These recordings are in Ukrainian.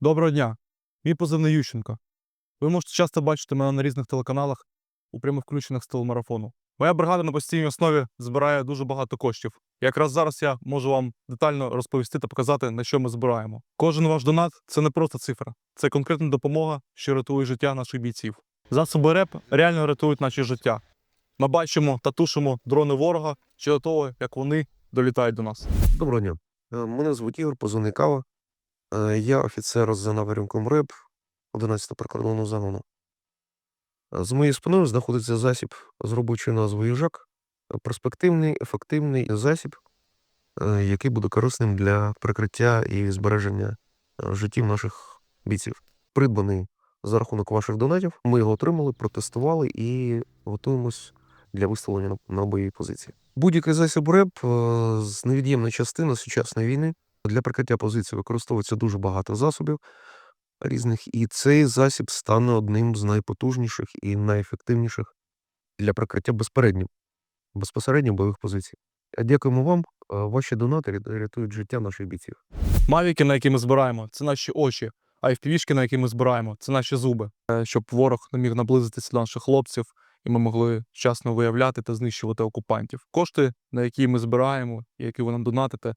Доброго дня. Мій позивний Ющенко. Ви можете часто бачити мене на різних телеканалах у прямих включеннях з телемарафону. Моя бригада на постійній основі збирає дуже багато коштів. Якраз зараз я можу вам детально розповісти та показати, на що ми збираємо. Кожен ваш донат це не просто цифра, це конкретна допомога, що рятує життя наших бійців. Засоби РЕП реально рятують наші життя. Ми бачимо та тушимо дрони ворога ще до того, як вони долітають до нас. Доброго дня. Е, Мене звуть Ігор, позивний Кава. Е, Я офіцер за напрямком РЕП 11 прикордонного загону. Е, З моєю спиною знаходиться засіб з робочою назвою їжак. Е, Перспективний, ефективний засіб, який буде корисним для прикриття і збереження життів наших бійців. Придбаний за рахунок ваших донатів. Ми його отримали, протестували і готуємось для виставлення на- на бойові позиції. Будь-який засіб РЕП е, з невід'ємна частина сучасної війни. Для прикриття позицій використовується дуже багато засобів різних, і цей засіб стане одним з найпотужніших і найефективніших для прикриття безпередньо, безпосередньо бойових позицій. Дякуємо вам. е, Ваші донати рятують життя наших бійців. Мавіки, на які ми збираємо, це наші очі, а FPV-шки, на які ми збираємо, це наші зуби, Е, щоб ворог не міг наблизитися до наших хлопців, і ми могли вчасно виявляти та знищувати окупантів. Кошти, на які ми збираємо, які ви нам донатите,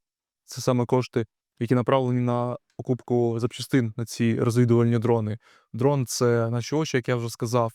це саме кошти, які направлені на покупку запчастин на ці розвідувальні дрони. Дрон це наші очі, як я вже сказав.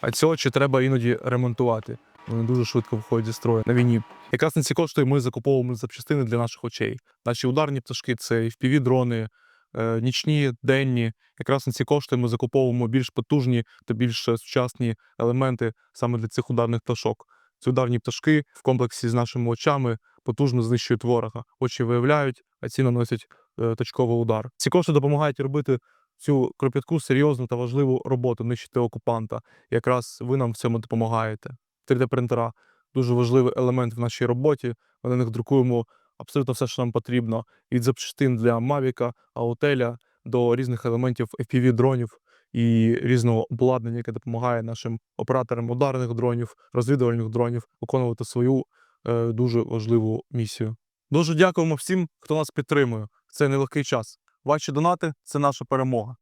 А ці очі треба іноді ремонтувати. Вони дуже швидко виходять зі строю на війні. Якраз на ці кошти ми закуповуємо запчастини для наших очей. Наші ударні пташки це fpv дрони е, нічні, денні. Якраз на ці кошти ми закуповуємо більш потужні та більш сучасні елементи саме для цих ударних пташок. Ці ударні пташки в комплексі з нашими очами потужно знищують ворога. Очі виявляють, а ці наносять е, точковий удар. Ці кошти допомагають робити цю кропітку серйозну та важливу роботу, нищити окупанта. Якраз ви нам в цьому допомагаєте. 3D-принтера дуже важливий елемент в нашій роботі. Ми на них друкуємо абсолютно все, що нам потрібно, від запчастин для Мавіка, Аутеля до різних елементів FPV-дронів і різного обладнання, яке допомагає нашим операторам ударних дронів, розвідувальних дронів виконувати свою дуже важливу місію. Дуже дякуємо всім, хто нас підтримує Це нелегкий час. Ваші донати це наша перемога.